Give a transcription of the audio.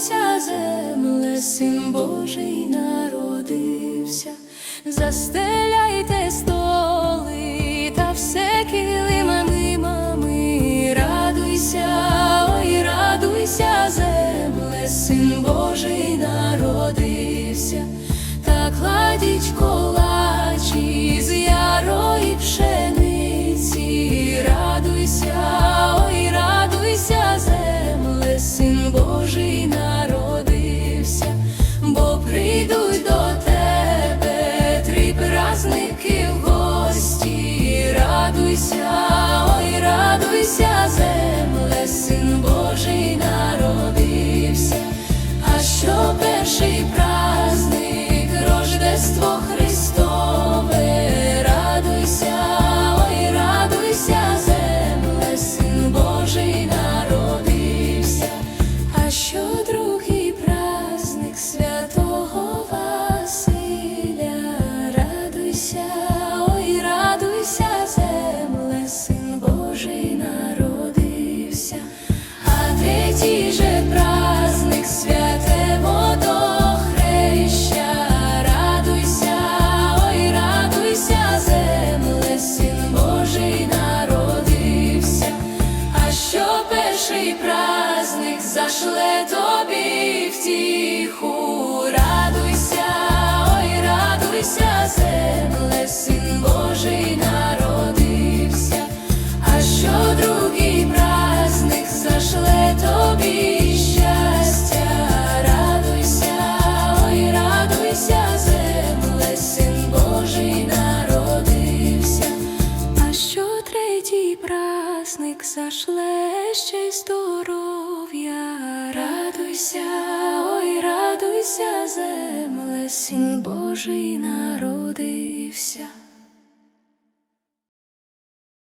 радуйся, земле, син Божий народився, застеляйте столи та все килимами, мами, радуйся, ой, радуйся, земле, син Божий народився, та кладіть колачі радуйся, ой, радуйся, третій же праздник святе водохреща, радуйся, ой, радуйся, земле, Божий народився, а що перший праздник зашле тобі втіху, праздник зашле ще й здоров'я, радуйся, ой, радуйся, земле, син Божий народився.